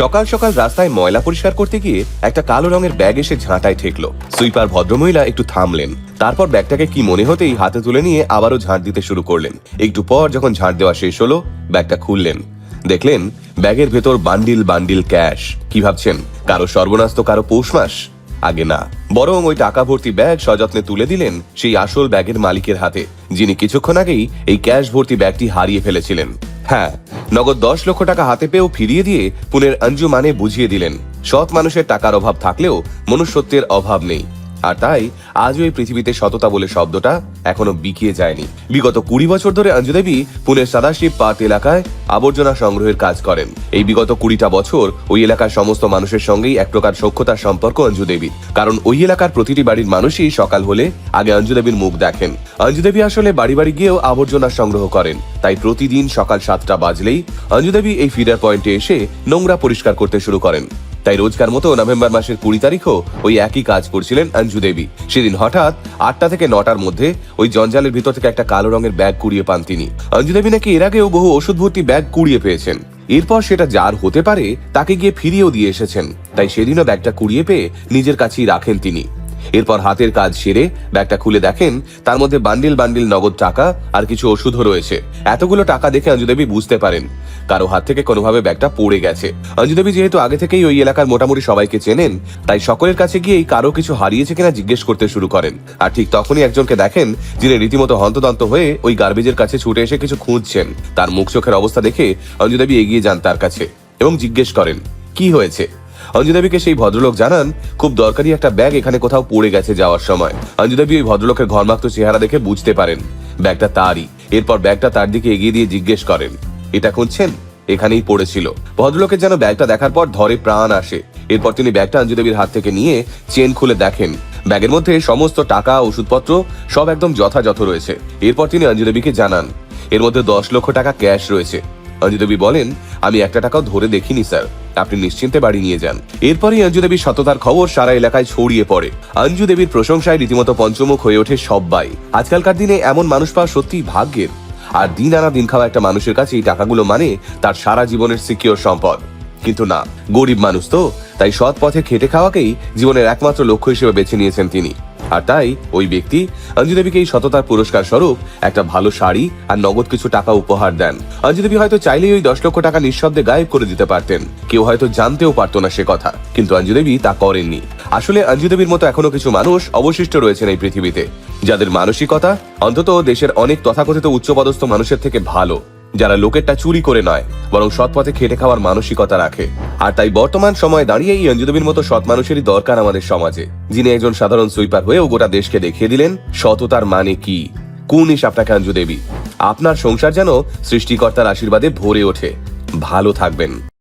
সকাল সকাল রাস্তায় ময়লা পরিষ্কার করতে গিয়ে একটা কালো রঙের ব্যাগ এসে ঝাঁটায় ঠেকলো। সুইপার ভদ্রমহিলা একটু থামলেন। তারপর ব্যাগটাকে কি মনে হতেই হাতে তুলে নিয়ে আবারও ঝাঁট দিতে শুরু করলেন। একটু পর যখন ঝাঁট দেওয়া শেষ হলো, ব্যাগটা খুললেন। দেখলেন, ব্যাগের ভেতর বান্ডিল বান্ডিল ক্যাশ। কি ভাবছেন, কারও সর্বনাশ তো কারও পৌষ মাস? আগে না। বরং ওই টাকা ভর্তি ব্যাগ সযত্নে তুলে দিলেন সেই আসল ব্যাগের মালিকের হাতে, যিনি কিছুক্ষণ আগেই এই ক্যাশ ভর্তি ব্যাগটি হারিয়ে ফেলেছিলেন। হ্যাঁ নগদ দশ লক্ষ টাকা হাতে পেয়েও ফিরিয়ে দিয়ে পুনের অঞ্জু মানে বুঝিয়ে দিলেন, সৎ মানুষের টাকার অভাব থাকলেও মনুষ্যত্বের অভাব নেই। আর তাই আজও এই পৃথিবীতে সততা বলে শব্দটা এখনও বিকিয়ে যায়নি। বিগত কুড়ি বছর ধরে অঞ্জু দেবী পুনের সাদাশিব পাত এলাকায় আবর্জনা সংগ্রহের কাজ করেন। এই বিগত কুড়িটা বছর ওই এলাকার সমস্ত মানুষের সঙ্গেই এক প্রকার সক্ষতার সম্পর্ক অঞ্জু দেবীর কারণ ওই এলাকার প্রতিটি বাড়ির মানুষই সকাল হলে আগে অঞ্জু দেবীর মুখ দেখেন। অঞ্জু দেবী আসলে বাড়ি বাড়ি গিয়েও আবর্জনা সংগ্রহ করেন। তাই প্রতিদিন সকাল সাতটা বাজলেই অঞ্জু দেবী এই ফিডার পয়েন্টে এসে নোংরা পরিষ্কার করতে শুরু করেন। তাই রোজকার মতো নভেম্বর মাসের কুড়ি তারিখও ওই একই কাজ করছিলেন অঞ্জু দেবী। সেদিন হঠাৎ আটটা থেকে নটার মধ্যে ওই জঞ্জালের ভিতর থেকে একটা কালো রঙের ব্যাগ কুড়িয়ে পান তিনি। অঞ্জু দেবী নাকি এর আগেও বহু ওষুধ ভর্তি ব্যাগ কুড়িয়ে পেয়েছেন। এরপর সেটা যার হতে পারে তাকে গিয়ে ফিরিয়েও দিয়ে এসেছেন। তাই সেদিনও ব্যাগটা কুড়িয়ে পেয়ে নিজের কাছেই রাখেন তিনি। এরপর হাতের কাজ সেরে ব্যাগটা খুলে দেখেন তার মধ্যে বান্ডিল বান্ডিল, নগদ টাকা আর কিছু ওষুধও রয়েছে। এতগুলো টাকা দেখে অঞ্জুদেবী বুঝতে পারেন। কারও হাত থেকে কোনোভাবে ব্যাগটা পড়ে গেছে। অঞ্জুদেবী যেহেতু আগে থেকেই ওই এলাকার মোটামুটি সবাইকে চেনেন, তাই সকলের কাছে গিয়েই কারও কিছু হারিয়েছে কিনা জিজ্ঞেস করতে শুরু করেন। আর ঠিক তখনই একজনকে দেখেন, যিনি রীতিমতো হন্তদন্ত হয়ে ওই গার্বেজের কাছে ছুটে এসে কিছু খুঁজছেন। তার মুখ চোখের অবস্থা দেখে অঞ্জুদেবী এগিয়ে যান তার কাছে এবং জিজ্ঞেস করেন, কি হয়েছে? অঞ্জুদেবীকে সেই ভদ্রলোক জানান, খুব দরকারি একটা ব্যাগ এখানে কোথাও পড়ে গেছে যাওয়ার সময়। অঞ্জুদেবী ওই ভদ্রলোকের ঘরমাক্ত চেহারা দেখে বুঝতে পারেন, ব্যাগটা তারই। এরপর ব্যাগটা তার দিকে এগিয়ে দিয়ে জিজ্ঞেস করেন, এটা খুঁজছেন? এখানেই পড়েছিল। ভদ্রলোকের যেন ব্যাগটা দেখার পর ধরে প্রাণ আসে। এরপর তিনি ব্যাগটা অঞ্জুদেবীর হাত থেকে নিয়ে চেন খুলে দেখেন। ব্যাগের মধ্যে সমস্ত টাকা, ওষুধপত্র সব একদম যথাযথ রয়েছে। এরপর তিনি অঞ্জুদেবীকে জানান, এর মধ্যে দশ লক্ষ টাকা ক্যাশ রয়েছে। অঞ্জুদেবী বলেন, আমি একটা টাকাও ধরে দেখিনি, স্যার। আপনি নিশ্চিন্তে বাড়ি নিয়ে যান। এরপরই অঞ্জু দেবীর সততার খবর সারা এলাকায় ছড়িয়ে পড়ে। অঞ্জু দেবীর প্রশংসায় রীতিমতো পঞ্চমুখ হয়ে ওঠে সব্বাই। আজকালকার দিনে এমন মানুষ পাওয়া সত্যিই ভাগ্যের। আর দিন আনা দিন খাওয়া একটা মানুষের কাছে এই টাকাগুলো মানে তার সারা জীবনের সিকিওর সম্পদ। কিন্তু না, গরিব মানুষ তো। তাই সৎ পথে খেটে খাওয়াকেই জীবনের একমাত্র লক্ষ্য হিসেবে বেছে নিয়েছেন তিনি। আর তাই ওই ব্যক্তি অঞ্জু দেবীকে এই সততার পুরস্কার স্বরূপ একটা ভালো শাড়ি আর নগদ কিছু টাকা উপহার দেন। অঞ্জু দেবী হয়তো চাইলেই ওই দশ লক্ষ টাকা নিঃশব্দে গায়েব করে দিতে পারতেন। কেউ হয়তো জানতেও পারতো না সে কথা, কিন্তু অঞ্জু দেবী তা করেননি। আসলে অঞ্জু দেবীর মতো এখনও কিছু মানুষ অবশিষ্ট রয়েছেন এই পৃথিবীতে। যাদের মানসিকতা অন্তত দেশের অনেক তথাকথিত উচ্চপদস্থ মানুষের থেকে ভালো। যারা লোকেরটা চুরি করে নয়, বরং সৎ পথে খেটে খাওয়ার মানসিকতা রাখে। আর তাই বর্তমান সময়ে দাঁড়িয়ে এই অঞ্জুদেবীর মতো সৎ মানুষেরই দরকার আমাদের সমাজে, যিনি একজন সাধারণ সুইপার হয়েও গোটা দেশকে দেখিয়ে দিলেন সততার মানে কি। কুনিশ আপনাকে, অঞ্জু দেবী? আপনার সংসার যেন সৃষ্টিকর্তার আশীর্বাদে ভরে ওঠে। ভালো থাকবেন।